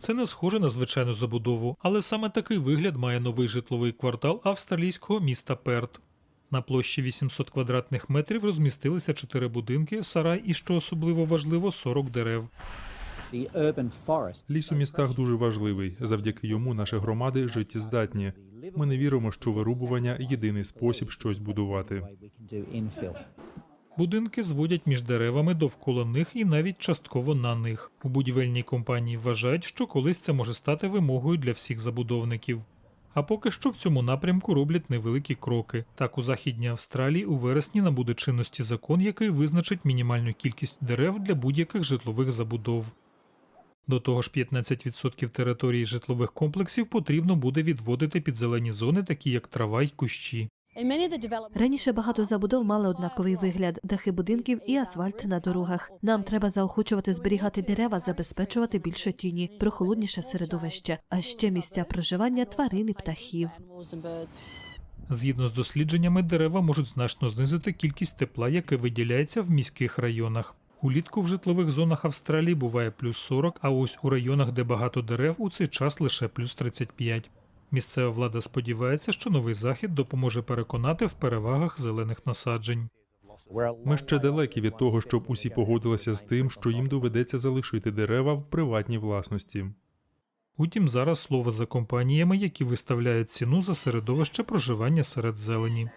Це не схоже на звичайну забудову, але саме такий вигляд має новий житловий квартал австралійського міста Перт. На площі 800 квадратних метрів розмістилися чотири будинки, сарай і, що особливо важливо, 40 дерев. Ліс у містах дуже важливий. Завдяки йому наші громади життєздатні. Ми не віримо, що вирубування єдиний спосіб щось будувати. Будинки зводять між деревами довкола них і навіть частково на них. У будівельній компанії вважають, що колись це може стати вимогою для всіх забудовників. А поки що в цьому напрямку роблять невеликі кроки. Так, у західній Австралії у вересні набуде чинності закон, який визначить мінімальну кількість дерев для будь-яких житлових забудов. До того ж, 15% території житлових комплексів потрібно буде відводити під зелені зони, такі як трава й кущі. Раніше багато забудов мали однаковий вигляд, дахи будинків і асфальт на дорогах. Нам треба заохочувати зберігати дерева, забезпечувати більше тіні, прохолодніше середовище, а ще місця проживання тварин і птахів. Згідно з дослідженнями, дерева можуть значно знизити кількість тепла, яке виділяється в міських районах. Улітку в житлових зонах Австралії буває плюс 40, а ось у районах, де багато дерев, у цей час лише плюс 35. Місцева влада сподівається, що новий захід допоможе переконати в перевагах зелених насаджень. Ми ще далекі від того, щоб усі погодилися з тим, що їм доведеться залишити дерева в приватній власності. Утім, зараз слово за компаніями, які виставляють ціну за середовище проживання серед зелені.